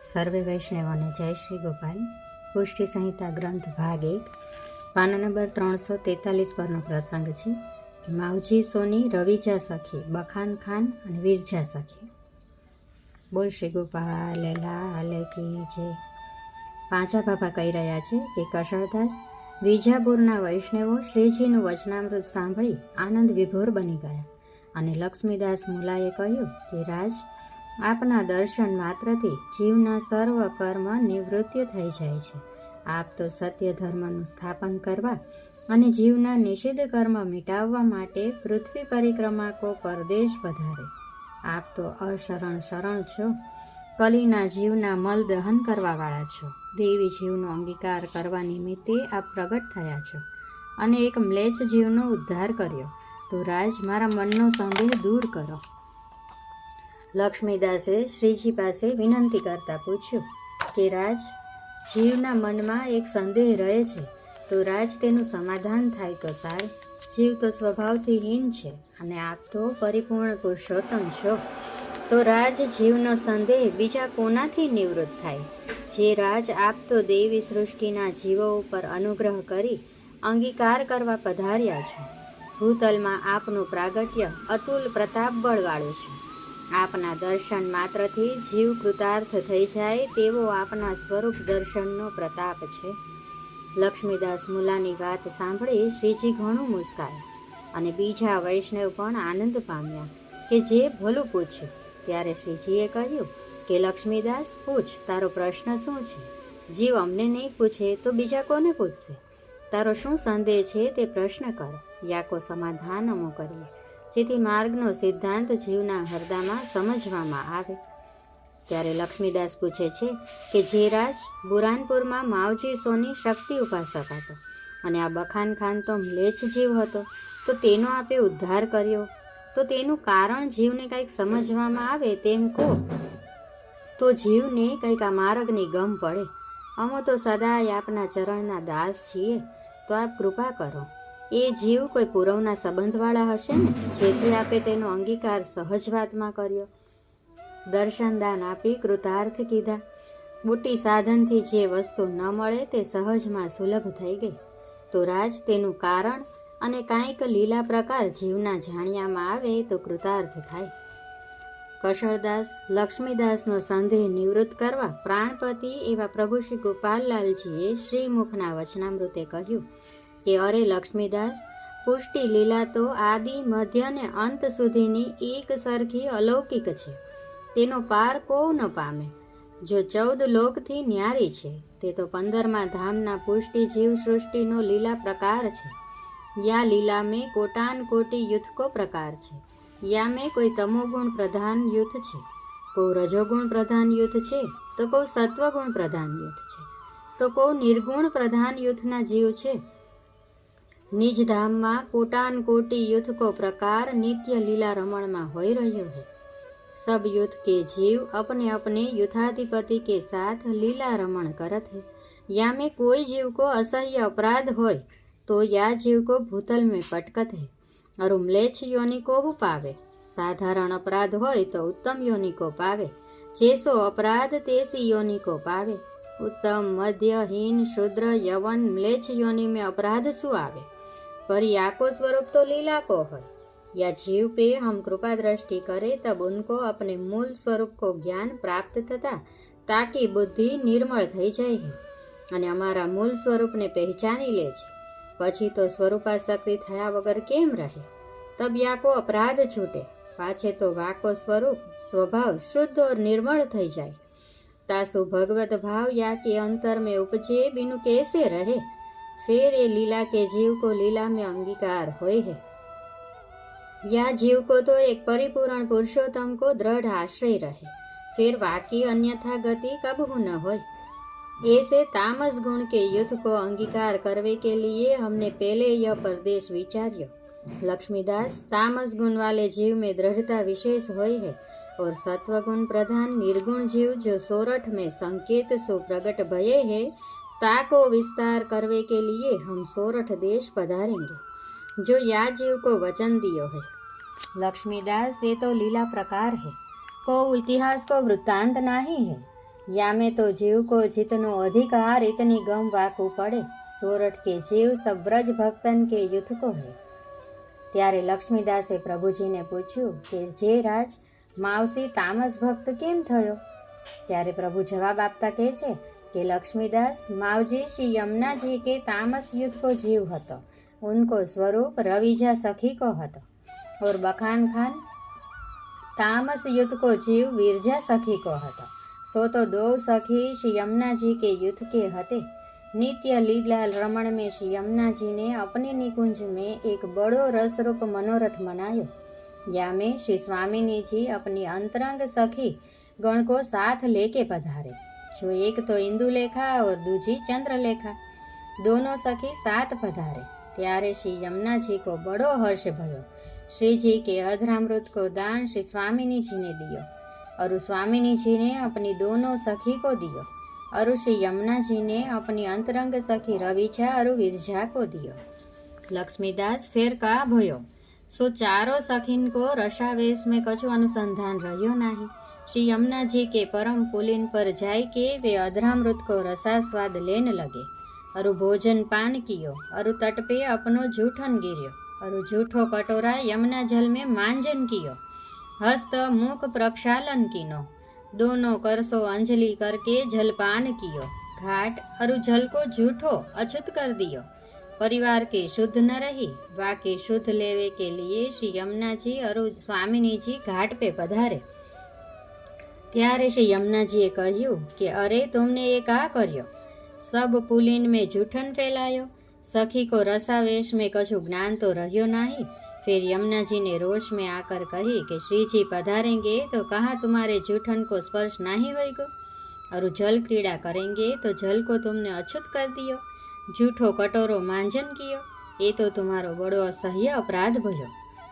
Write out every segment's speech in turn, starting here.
સર્વે વૈષ્ણવોને જય શ્રી ગોપાલ. પુષ્ટિ સંહિતા ગ્રંથ ભાગ એક, પાના નંબર ત્રણસો તેતાલીસ પરનો પ્રસંગ છે માવજી સોની, રવિજા સખી, બખાન ખાન અને વીરજા સખી. બોલ શ્રી ગોપાલ, લાલ કી છે પાંચા બાપા કહી રહ્યા છે કે કશળદાસ, વિજાપુરના વૈષ્ણવો શ્રીજીનું વચનામૃત સાંભળી આનંદ વિભોર બની ગયા અને લક્ષ્મીદાસ મુલાએ કહ્યું કે, રાજ આપના દર્શન માત્રથી જીવના સર્વ કર્મ નિવૃત્તિ થઈ જાય છે. આપ તો સત્ય ધર્મનું સ્થાપન કરવા અને જીવના નિષિદ્ધ કર્મ મિટાવવા માટે પૃથ્વી પરિક્રમાકો પરદેશ વધારે આપ તો અશરણ શરણ છો. કલીના જીવના મલ દહન કરવાવાળા છો. દેવી જીવનો અંગીકાર કરવા નિમિત્તે આપ પ્રગટ થયા છો અને એક મ્લેચ્છ જીવનો ઉદ્ધાર કર્યો. તો રાજ, મારા મનનો સંદેહ દૂર કરો. લક્ષ્મીદાસે શ્રીજી પાસે વિનંતી કરતા પૂછ્યું કે, રાજ, જીવના મનમાં એક સંદેહ રહે છે. તો રાજ, તેનું સમાધાન થાય તો સારું. જીવ તો સ્વભાવથી હીન છે અને આપ તો પરિપૂર્ણ પુરુષોત્તમ છો. તો રાજ, જીવનો સંદેહ બીજા કોનાથી નિવૃત્ત થાય? જે રાજ આપ તો દેવી સૃષ્ટિના જીવો ઉપર અનુગ્રહ કરી અંગીકાર કરવા પધાર્યા છો. ભૂતલમાં આપનું પ્રાગટ્ય અતુલ પ્રતાપ બળવાળું છે. આપના દર્શન માત્રથી જીવ કૃતાર્થ થઈ જાય તેવો આપના સ્વરૂપ દર્શનનો પ્રતાપ છે. લક્ષ્મીદાસ મુલાની વાત સાંભળી શ્રીજી ઘણું મુસ્કાયા અને બીજા વૈષ્ણવ પણ આનંદ પામ્યા કે જે ભલું પૂછ્યું ત્યારે શ્રીજીએ કહ્યું કે, લક્ષ્મીદાસ, પૂછ, તારો પ્રશ્ન શું છે? જીવ અમને નહીં પૂછે તો બીજા કોને પૂછશે? તારો શું સંદેહ છે તે પ્રશ્ન કર યાકો સમાધાન અમો કરીએ? જેથી માર્ગનો સિદ્ધાંત જીવના હરદામાં સમજવામાં આવે. ત્યારે લક્ષ્મીદાસ પૂછે છે કે જે રાજ બુરાનપુરમાં માવજી સોની શક્તિ ઉપાસક હતો અને આ બખાન ખાન તો મ્લેચ્છ જીવ હતો. તો તેનો આપે ઉદ્ધાર કર્યો. તો તેનું કારણ જીવને કંઈક સમજવામાં આવે તેમ કહો. તો જીવને કંઈક આ માર્ગની ગમ પડે. અમે તો સદાય આપના ચરણના દાસ છીએ. તો આપ કૃપા કરો. એ જીવ કોઈ પૂરવના સંબંધવાળા હશે ને? જેથી આપે તેનો અંગીકાર સહજ વાતમાં કર્યો. દર્શનદાન આપી કૃતાર્થ કીધા. બુટી સાધનથી જે વસ્તુ ન મળે તે સહજમાં સુલભ થઈ ગઈ. તો રાજ તેનું કારણ અને કાંઈક લીલા પ્રકાર જીવના જાણ્યામાં આવે તો કૃતાર્થ થાય. કશળદાસ, લક્ષ્મીદાસનો સંદેહ નિવૃત્ત કરવા પ્રાણપતિ એવા પ્રભુ શ્રી ગોપાલલાલજીએ શ્રીમુખના વચનામૃતે કહ્યું કે અરે લક્ષ્મીદાસ, પુષ્ટિ, લીલા તો આદિ, મધ્ય અને અંત સુધીની એક સરખી અલૌકિક છે. તેનો પાર કોવ ન પામે. જો ચૌદ લોકથી ન્યારી છે, તે તો પંદરમા ધામના પુષ્ટિ જીવ સૃષ્ટિનો લીલા પ્રકાર છે. યા લીલા મેં કોટાન કોટી યુથ કો પ્રકાર છે. યા મેં કોઈ તમોગુણ પ્રધાન યુથ છે. કોઈ રજોગુણ પ્રધાન યુથ છે, તો કોઈ સત્વગુણ પ્રધાન યુથ છે. તો કોઈ નિર્ગુણ પ્રધાન યુથના જીવ છે નિજ ધામમાં કોટાન કોટી યુથ કો પ્રકાર નિત્ય લીલા રમણમાં હોઈ રહ્યો है सब युद्ध के जीव अपने अपने युद्धाधिपति के साथ लीला रमण करत है या में कोई जीव को असह्य अपराध होय तो या जीव को भूतल में पटकत है और म्लेच्छ योनि को हु पावे साधारण अपराध होय तो उत्तम योनि को पावे जैसो अपराध तेसी योनि को पावे उत्तम मध्य हीन शूद्र यवन म्लेच्छ योनि में अपराध सु आवे पर या को स्वरूप तो लीला को है या जीव पे हम कृपा दृष्टि करें तब उनको अपने मूल स्वरूप को ज्ञान प्राप्त થતા તાકી બુદ્ધિ નિર્મળ થઈ જાય છે અને અમારા મૂળ સ્વરૂપને પહેચાની લે છે પછી તો સ્વરૂપાશક્તિ થયા વગર કેમ રહે તબ યાકો અપરાધ છૂટે પાછે તો વાકો સ્વરૂપ સ્વભાવ શુદ્ધ और निर्मल થઈ જાય तासु भगवत भाव या के अंतर में उपजे बिनु कैसे रहे फिर ये लीला के जीव को लीला में अंगीकार होए है। या जीव को तो एक परिपूर्ण पुरुषोत्तम को दृढ़ आश्रय रहे। फिर बाकी अन्यथा गति कब हो न हो ऐसे तामस गुण के युद्ध को अंगीकार करने के लिए हमने पहले यह प्रदेश विचार्यो, लक्ष्मीदास, तामस गुण वाले जीव में दृढ़ता विशेष हुई है और सत्वगुण प्रधान निर्गुण जीव जो सोरठ में संकेत सो प्रगट भये है ताको विस्तार करने के लिए हम सोरठ देश पधारेंगे जो या जीव को वचन दियो है लक्ष्मीदास ये तो लीला प्रकार है को इतिहास को वृत्तांत नहीं है यामे तो जीव को जितनो अधिकार इतनी गम वाकू પડે સોરઠ કે જીવ સબ વ્રજ ભક્તન કે યુથ કો હે ત્યારે લક્ષ્મીદાસે પ્રભુજીને પૂછ્યું કે જે રાજ માવસી તામસ ભક્ત કેમ થયો ત્યારે પ્રભુ જવાબ આપતા કહે છે કે લક્ષ્મીદાસ માવજી શ્રી યમુનાજી કે તામસ યુદ્ધ કો જીવ હતો. ઉનકો સ્વરૂપ રવિજા સખી કો હતો. ઓર બખાન ખાન તામસ યુદ્ધ કો જીવ વીરજા સખી કો હતો. સો તો દો સખી શ્રી યમુનાજી के युद्ध के हते नित्य लीला रमण में श्री यमुना जी ने अपने निकुंज में एक बड़ो रसरूप मनोरथ मनायो या में श्री स्वामिनी जी अपनी अंतरंग सखी गण को जो एक तो इंदुलेखा और दूजी चंद्रलेखा दोनों सखी साथ पधारे ત્યારે શ્રી यमुना को बड़ो हर्ष भयो श्री जी के अधरामृत को दान श्री स्वामिनी जी ने दियो और स्वामिनी जी ने अपनी दोनों सखी को दियो और श्री यमुना जी ने अपनी अंतरंग सखी रविजा और विरजा को दियो लक्ष्मीदास फिर कहा भयो सो चारों सखीन को रसावेश में कछु अनुसंधान रहियो नहीं श्री यमुना जी के परम पुलिन पर जाय के वे अधरामृत को रसास्वाद लेन लगे अरु भोजन पान कियो अरु तट पे अपनो जूठन गिरियो अरु जूठो कटोरा यमुना जल में मांजन कियो हस्त मुख प्रक्षालन कीनो दोनों करसो अंजलि करके जलपान कियो घाट और जल को झूठो अछूत कर दियो परिवार के शुद्ध न रही बाकी शुद्ध लेवे के लिए श्री यमुना जी और स्वामिनी जी घाट पे पधारे ત્યારે શ્રી યમુનાજીએ કહ્યું કે અરે तुमने ये का કર્યો सब पुलिन में जूठन फैलायो सखी को रसावेश में कछु ज्ञान तो रहियो नहीं फिर यमुना जी ने रोष में आकर कही कि श्री जी पधारेंगे तो कहाँ तुम्हारे जूठन को स्पर्श नहीं होएगा और जल क्रीड़ा करेंगे तो जल को तुमने अछूत कर दियो जूठो कटोरो मांजन कियो ये तो तुम्हारो बड़ो असह्य अपराध भयो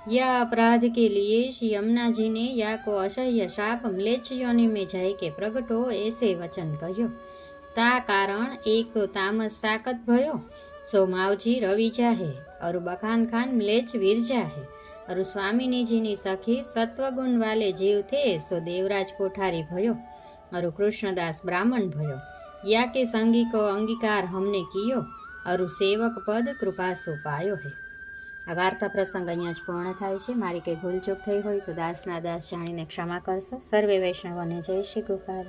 यह अपराध के लिए श्री यमुना जी ने या को असह्य शाप म्लेच्छ योनि में जाय के प्रगटो ऐसे वचन कहो ता कारण एक तो तामस साकत भयो सो मावजी रविजा है और बखान खान म्लेच्छ वीरजा है और स्वामिनी जी ने सखी सत्वगुण वाले जीव थे सो देवराज कोठारी भयो और कृष्णदास ब्राह्मण भयो या के संगी को अंगीकार हमने कियो और સેવક પદ કૃપા સોપાયો હે આ વાર્તા પ્રસંગ અહીંયા જ પૂર્ણ થાય છે. મારી કંઈ ભૂલચૂક થઈ હોય તો દાસના દાસ જાણીને ક્ષમા કરશો. સર્વે વૈષ્ણવને જય શ્રી ગોપાલ